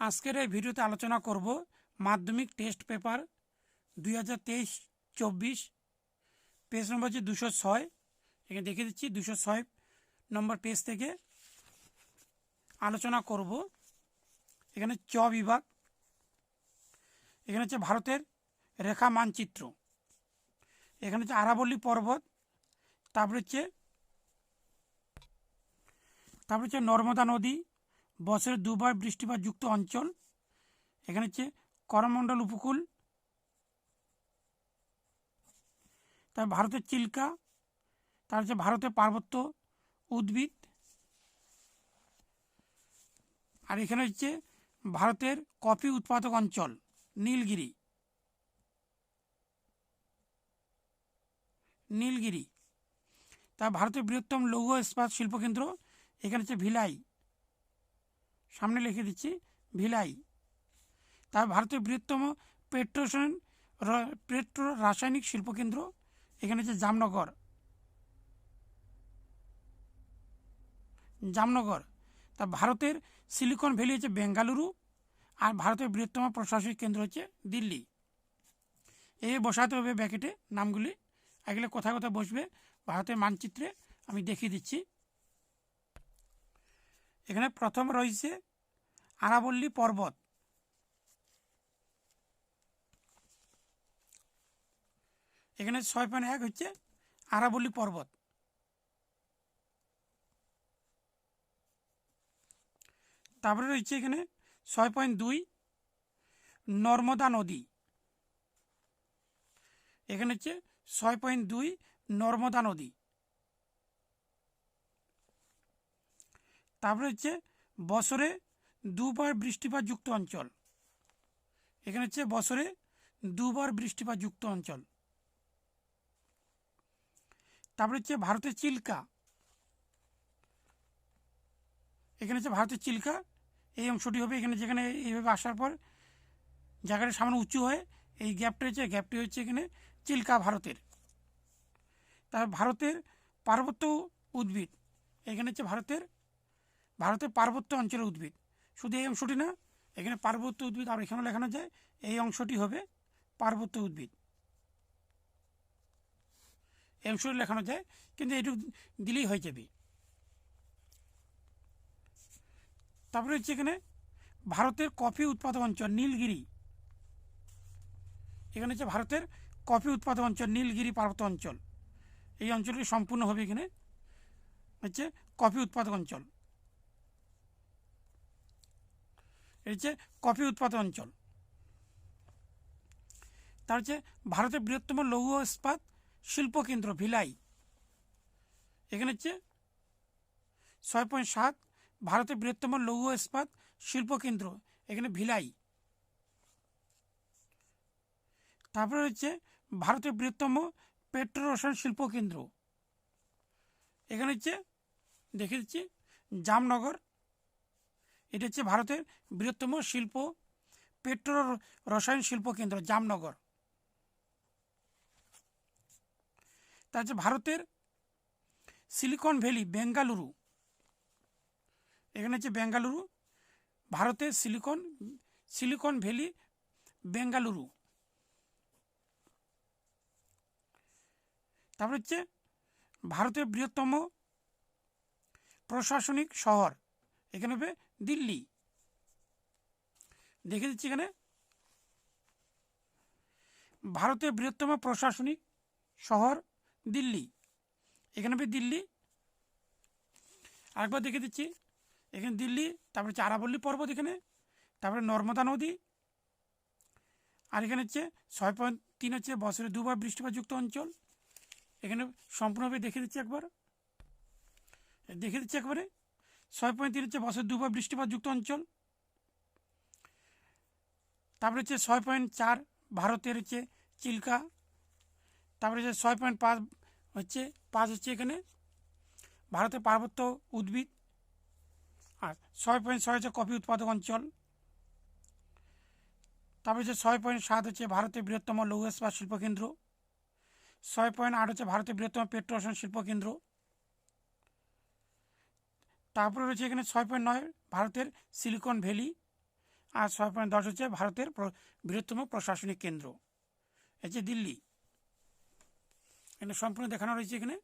আজকের এই ভিডিওতে আলোচনা করব মাধ্যমিক টেস্ট পেপার দুই হাজার তেইশ, চব্বিশ, পেজ নম্বর হচ্ছে দুশো ছয়। এখানে দেখে দিচ্ছি দুশো ছয় নম্বর পেজ থেকে আলোচনা করব। এখানে চ বিভাগ, এখানে হচ্ছে ভারতের রেখা মানচিত্র, এখানে হচ্ছে আরাবল্লী পর্বত, তারপরে হচ্ছে তারপরে হচ্ছে নর্মদা নদী বছরে দুবার বৃষ্টিপাত যুক্ত অঞ্চল। এখানে হচ্ছে করমণ্ডল উপকূল, তার ভারতের চিল্কা, তার হচ্ছে ভারতের পার্বত্য উদ্ভিদ, আর এখানে হচ্ছে ভারতের কফি উৎপাদক অঞ্চল, নীলগিরি। নীলগিরি তা ভারতের বৃহত্তম লৌহ ইস্পাত শিল্পকেন্দ্র, এখানে হচ্ছে ভিলাই। সামনে লিখে দিচ্ছি, ভিলাই। তার ভারতের বৃহত্তম পেট্রোশন পেট্রো রাসায়নিক শিল্পকেন্দ্র, এখানে হচ্ছে জামনগর। জামনগর। তা ভারতের সিলিকন ভ্যালি হচ্ছে বেঙ্গালুরু, আর ভারতের বৃহত্তম প্রশাসনিক কেন্দ্র হচ্ছে দিল্লি। এই বসাতে হবে ব্যাকেটে নামগুলি। এগুলো কোথায় কোথায় বসবে। ভারতের মানচিত্রে আমি দেখিয়ে দিচ্ছি। এখানে প্রথম রয়েছে আরাবল্লী পর্বত। এখানে ছয় পয়েন্ট এক হচ্ছে আরাবল্লী পর্বত। তারপরে রয়েছে এখানে ছয় পয়েন্ট দুই নর্মদা নদী। এখানে হচ্ছে ছয় পয়েন্ট দুই নর্মদা নদী। তারপরে হচ্ছে বছরে দুবার বৃষ্টিপাত যুক্ত অঞ্চল। এখানে হচ্ছে বছরে দুবার বৃষ্টিপাত যুক্ত অঞ্চল। তারপরে হচ্ছে ভারতের চিল্কা। এখানে হচ্ছে ভারতের চিল্কা, এই অংশটি হবে এখানে যেখানে এইভাবে আসার পর জায়গাটা সামনে উঁচু হয়, এই গ্যাপটি হচ্ছে গ্যাপটি হচ্ছে এখানে চিল্কা ভারতের। তার ভারতের পার্বত্য উদ্ভিদ, এখানে হচ্ছে ভারতের ভারতের পার্বত্য অঞ্চলের উদ্ভিদ। শুধু এই অংশটি না, এখানে পার্বত্য উদ্ভিদ আর এখানেও লেখানো যায়, এই অংশটি হবে পার্বত্য উদ্ভিদ। এই অংশটি লেখানো যায়, কিন্তু এটু দিলেই হয়ে যাবে। তারপরে হচ্ছে এখানে ভারতের কফি উৎপাদক অঞ্চল, নীলগিরি। এখানে হচ্ছে ভারতের কফি উৎপাদক অঞ্চল, নীলগিরি পার্বত্য অঞ্চল। এই অঞ্চলটি সম্পূর্ণ হবে এখানে হচ্ছে কফি উৎপাদক অঞ্চল। এটা হচ্ছে কফি উৎপাদক অঞ্চল। তার হচ্ছে ভারতের বৃহত্তম লৌহ ইস্পাত শিল্পকেন্দ্র ভিলাই। এখানে হচ্ছে ছয় পয়েন্ট সাত ভারতের বৃহত্তম লৌহ ইস্পাত শিল্পকেন্দ্র এখানে ভিলাই। তারপরে হচ্ছে ভারতের বৃহত্তম পেট্রো রসায়ন শিল্পকেন্দ্র এখানে হচ্ছে দেখে দিচ্ছি জামনগর এটা হচ্ছে ভারতের বৃহত্তম শিল্প পেট্রো রসায়ন শিল্প কেন্দ্র, জামনগর। তা হচ্ছে ভারতের সিলিকন ভ্যালি, বেঙ্গালুরু। এখানে হচ্ছে বেঙ্গালুরু, ভারতের সিলিকন সিলিকন ভ্যালি, বেঙ্গালুরু। তারপর হচ্ছে ভারতের বৃহত্তম প্রশাসনিক শহর। এখানে হবে দিল্লি। দেখে দিচ্ছি এখানে। ভারতের বৃহত্তম প্রশাসনিক শহর দিল্লি। এখানে হবে দিল্লি। আরেকবার দেখে দিচ্ছি। এখানে দিল্লি, তারপরে হচ্ছে আরাবল্লী পর্বত এখানে। তারপরে নর্মদা নদী। আর এখানে হচ্ছে ছয় পয়েন্ট তিন হচ্ছে বছরে দুবার বৃষ্টিপাত যুক্ত অঞ্চল। এখানে সম্পূর্ণভাবে দেখে দিচ্ছি একবার। দেখে দিচ্ছি একবারে। ছয় পয়েন্ট তিন হচ্ছে বছর দুবার বৃষ্টিপাত যুক্ত অঞ্চল। তারপরে হচ্ছে ছয় পয়েন্ট চার, ভারতের হচ্ছে চিল্কা। তারপরে হচ্ছে ছয় পয়েন্ট পাঁচ হচ্ছে পাঁচ হচ্ছে এখানে ভারতের পার্বত্য উদ্ভিদ। আর ছয় পয়েন্ট ছয় হচ্ছে কফি উৎপাদক অঞ্চল। তারপরে হচ্ছে ছয় পয়েন্ট সাত হচ্ছে ভারতের বৃহত্তম লৌহ ইস্পাত শিল্পকেন্দ্র। ছয় পয়েন্ট আট হচ্ছে ভারতের বৃহত্তম পেট্রোশন শিল্পকেন্দ্র। তারপরে রয়েছে এখানে ছয় পয়েন্ট নয় ভারতের সিলিকন ভ্যালি আর ছয় পয়েন্ট দশ হচ্ছে ভারতের বৃহত্তম প্রশাসনিক কেন্দ্র। এই যে দিল্লি। এখানে সম্পূর্ণ দেখানো রয়েছে এখানে।